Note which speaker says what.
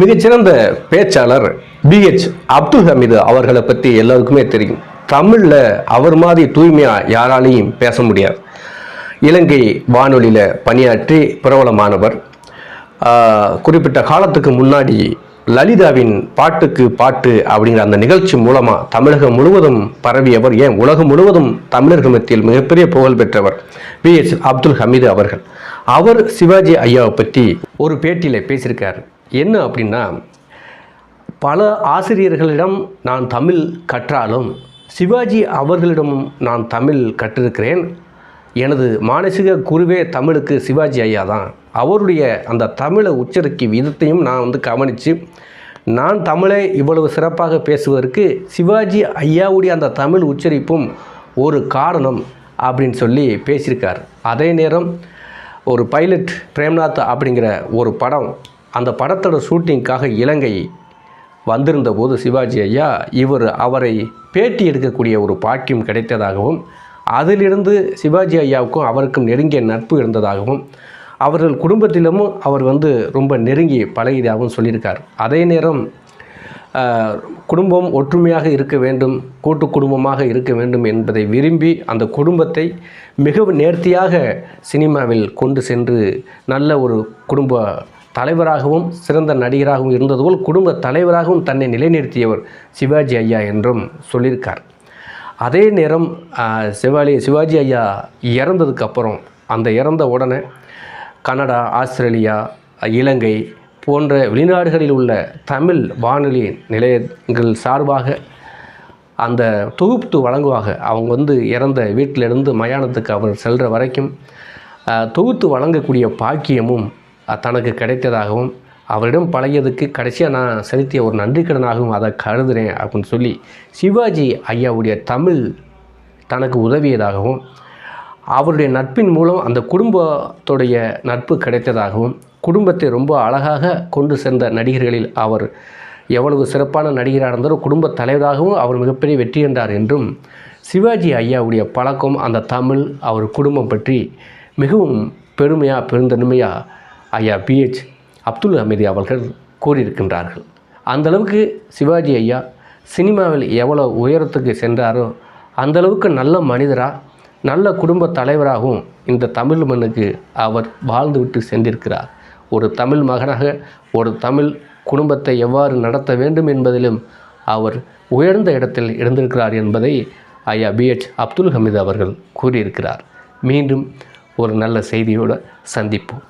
Speaker 1: மிகச்சிறந்த பேச்சாளர் பிஹெச் அப்துல் ஹமீது அவர்களை பற்றி எல்லாருக்குமே தெரியும். தமிழில் அவர் மாதிரி தூய்மையாக யாராலையும் பேச முடியாது. இலங்கை வானொலியில் பணியாற்றி பிரபலமானவர். குறிப்பிட்ட காலத்துக்கு முன்னாடி லலிதாவின் பாட்டுக்கு பாட்டு அப்படிங்கிற அந்த நிகழ்ச்சி மூலமாக தமிழகம் முழுவதும் பரவியவர். ஏன்? உலகம் முழுவதும் தமிழர்கள் மத்தியில் மிகப்பெரிய புகழ் பெற்றவர் பிஹெச் அப்துல் ஹமீது அவர்கள். அவர் சிவாஜி ஐயாவை பற்றி ஒரு பேட்டியில் பேசியிருக்கார். என்ன அப்படின்னா பல ஆசிரியர்களிடம் நான் தமிழ் கற்றாலும் சிவாஜி அவர்களிடமும் நான் தமிழ் கற்றிருக்கிறேன். எனது மானசீக குருவே தமிழுக்கு சிவாஜி ஐயா தான். அவருடைய அந்த தமிழை உச்சரிக்கும் விதத்தையும் நான் வந்து கவனித்து நான் தமிழை இவ்வளவு சிறப்பாக பேசுவதற்கு சிவாஜி ஐயாவுடைய அந்த தமிழ் உச்சரிப்பும் ஒரு காரணம் அப்படின்னு சொல்லி பேசியிருக்கார். அதே நேரம் ஒரு பைலட் பிரேம்நாத் அப்படிங்கிற ஒரு படம் அந்த படத்தோட ஷூட்டிங்க்காக இலங்கை வந்திருந்த போது சிவாஜி ஐயா இவர் அவரை பேட்டி எடுக்கக்கூடிய ஒரு பாக்கியம் கிடைத்ததாகவும் அதிலிருந்து சிவாஜி ஐயாவுக்கும் அவருக்கும் நெருங்கிய நட்பு இருந்ததாகவும் அவர்கள் குடும்பத்திலும் அவர் வந்து ரொம்ப நெருங்கி பழகியதாகவும் சொல்லியிருக்கார். அதே நேரம் குடும்பம் ஒற்றுமையாக இருக்க வேண்டும் கூட்டு குடும்பமாக இருக்க வேண்டும் என்பதை விரும்பி அந்த குடும்பத்தை மிகவும் நேர்த்தியாக சினிமாவில் கொண்டு சென்று நல்ல ஒரு குடும்ப தலைவராகவும் சிறந்த நடிகராகவும் இருந்தது போல் குடும்ப தலைவராகவும் தன்னை நிலைநிறுத்தியவர் சிவாஜி ஐயா என்றும் சொல்லியிருக்கார். அதே நேரம் சிவாலி சிவாஜி ஐயா இறந்ததுக்கு அப்புறம் அந்த இறந்த உடனே கனடா ஆஸ்திரேலியா இலங்கை போன்ற வெளிநாடுகளில் உள்ள தமிழ் வானொலி நிலையங்கள் சார்பாக அந்த தொகுப்பு வழங்குவாக அவங்க வந்து இறந்த வீட்டிலிருந்து மயானத்துக்கு அவர் செல்கிற வரைக்கும் தொகுத்து வழங்கக்கூடிய பாக்கியமும் தனக்கு கிடைத்ததாகவும் அவரிடம் பழகியதுக்கு கடைசியாக நான் செலுத்திய ஒரு நன்றிக்கடனாகவும் அதை கருதுகிறேன் அப்படின்னு சொல்லி சிவாஜி ஐயாவுடைய தமிழ் தனக்கு உதவியதாகவும் அவருடைய நட்பின் மூலம் அந்த குடும்பத்துடைய நட்பு கிடைத்ததாகவும் குடும்பத்தை ரொம்ப அழகாக கொண்டு சென்ற நடிகர்களில் அவர் எவ்வளவு சிறப்பான நடிகராக இருந்தாலும் குடும்ப தலைவராகவும் அவர் மிகப்பெரிய வெற்றி என்றார் என்றும் சிவாஜி ஐயாவுடைய பழக்கம் அந்த தமிழ் அவர் குடும்பம் பற்றி மிகவும் பெருமையாக பெருந்தன்மையாக ஐயா பிஹெச் அப்துல் அமீதி அவர்கள் கூறியிருக்கின்றார்கள். அந்தளவுக்கு சிவாஜி ஐயா சினிமாவில் எவ்வளோ உயரத்துக்கு சென்றாரோ அந்தளவுக்கு நல்ல மனிதராக நல்ல குடும்ப தலைவராகவும் இந்த தமிழ் மண்ணுக்கு அவர் வாழ்ந்துவிட்டு சென்றிருக்கிறார். ஒரு தமிழ் மகனாக ஒரு தமிழ் குடும்பத்தை எவ்வாறு நடத்த வேண்டும் என்பதிலும் அவர் உயர்ந்த இடத்தில் இருந்திருக்கிறார் என்பதை ஐயா பிஹெச் அப்துல் ஹமீத் அவர்கள் கூறியிருக்கிறார். மீண்டும் ஒரு நல்ல செய்தியோடு சந்திப்போம்.